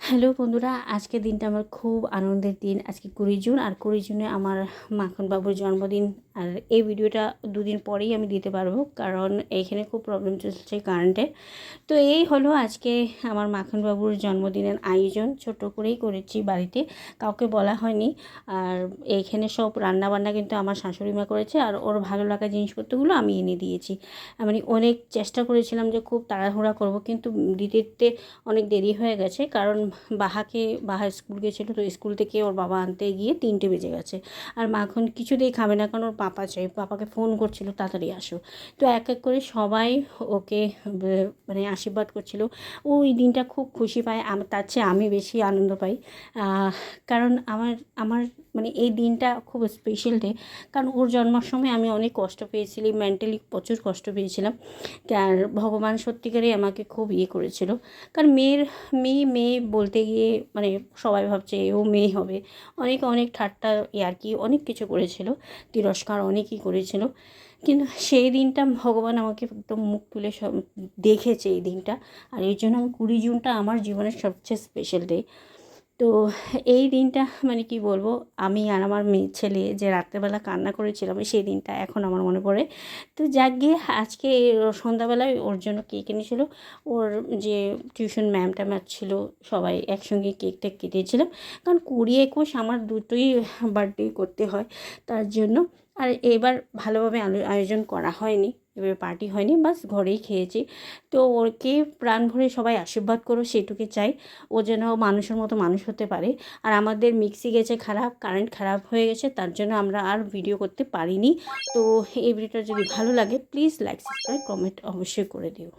Hello বন্ধুরা, আজকে দিনটা আমার খুব আনন্দের দিন। আজকে কুড়ি জুন, আর কুড়ি জুনে আমার মাখন বাবুর জন্মদিন। আর এই ভিডিওটা দুদিন পরেই আমি দিতে পারব, কারণ এইখানে খুব প্রবলেম চলছে কারেন্টের তো এই হলো আজকে আমার মাখন বাবুর জন্মদিনের আয়োজন। ছোট করেই করেছি বাড়িতে, কাউকে বলা হয়নি। আর এইখানে সব রান্না বান্না কিন্তু আমার শাশুড়ি মা করেছে, আর ওর ভালো লাগা জিনিসপত্রগুলো আমি এনে দিয়েছি। মানে অনেক চেষ্টা করেছিলাম যে খুব তাড়াহুড়া করব, কিন্তু দিতে অনেক দেরি হয়ে গেছে, কারণ বাহাকে, বাহা স্কুল গেছিল তো স্কুল থেকে ওর বাবা আনতে গিয়ে তিনটে বেজে গেছে। আর মা এখন কিছুতেই খাবে না কারণ ওর পাপা চাই। পাপাকে ফোন করছিল, তাড়াতাড়ি আসো। তো এক এক করে সবাই ওকে মানে আশীর্বাদ করছিল। ও ওই দিনটা খুব খুশি পায়। তার চেয়ে আমি বেশি আনন্দ পাই। কারণ আমার আমার মানে এই দিনটা খুব স্পেশাল ডে কারণ ওর জন্মার সময় আমি অনেক কষ্ট পেয়েছিলাম মেন্টালি প্রচুর কষ্ট পেয়েছিলাম। আর ভগবান সত্যিকারই আমাকে খুব ইয়ে করেছিল। কারণ মেয়ের, মেয়ে মেয়ে বলতে গিয়ে মানে সবাই ভাবছে ও মেয়ে হবে। অনেক অনেক ঠাট্টা ইয়ার্কি অনেক কিছু করেছিল, তিরস্কার অনেকই করেছিল। কিন্তু সেই দিনটা ভগবান আমাকে একদম মুখ তুলে সব দেখেছে এই দিনটা। আর এই জন্য কুড়ি জুনটা আমার জীবনের সবচেয়ে স্পেশাল ডে তো এই দিনটা মানে কি বলব, আমি আর আমার মেয়ে ছেলে যে রাত্রেবেলা কান্না করেছিলাম সেই দিনটা এখন আমার মনে পড়ে। তো যাক গিয়ে আজকে সন্ধ্যাবেলায় ওর জন্য কেক এনেছিল। ওর যে টিউশন ম্যাম ট্যাম ছিল, সবাই একসঙ্গে কেক টেক কেটেছিলাম। কারণ কুড়ি একুশ আমার দুটোই বার্থডে করতে হয়, তার জন্য। আর এবার ভালোভাবে আয়োজন করা হয়নি। এবার পার্টি হয়নি, বাস ঘরেই খেয়েছি। তো ওকে প্রাণ ভরে সবাই আশীর্বাদ করো, সেটুকু চাই। ও যেন মানুষের মতো মানুষ হতে পারে। আর আমাদের মিক্সি গেছে খারাপ কারেন্ট খারাপ হয়ে গেছে, তার জন্য আমরা আর ভিডিও করতে পারিনি। তো এই ভিডিওটা যদি ভালো লাগে প্লিজ লাইক সাবস্ক্রাইব কমেন্ট অবশ্যই করে দিও।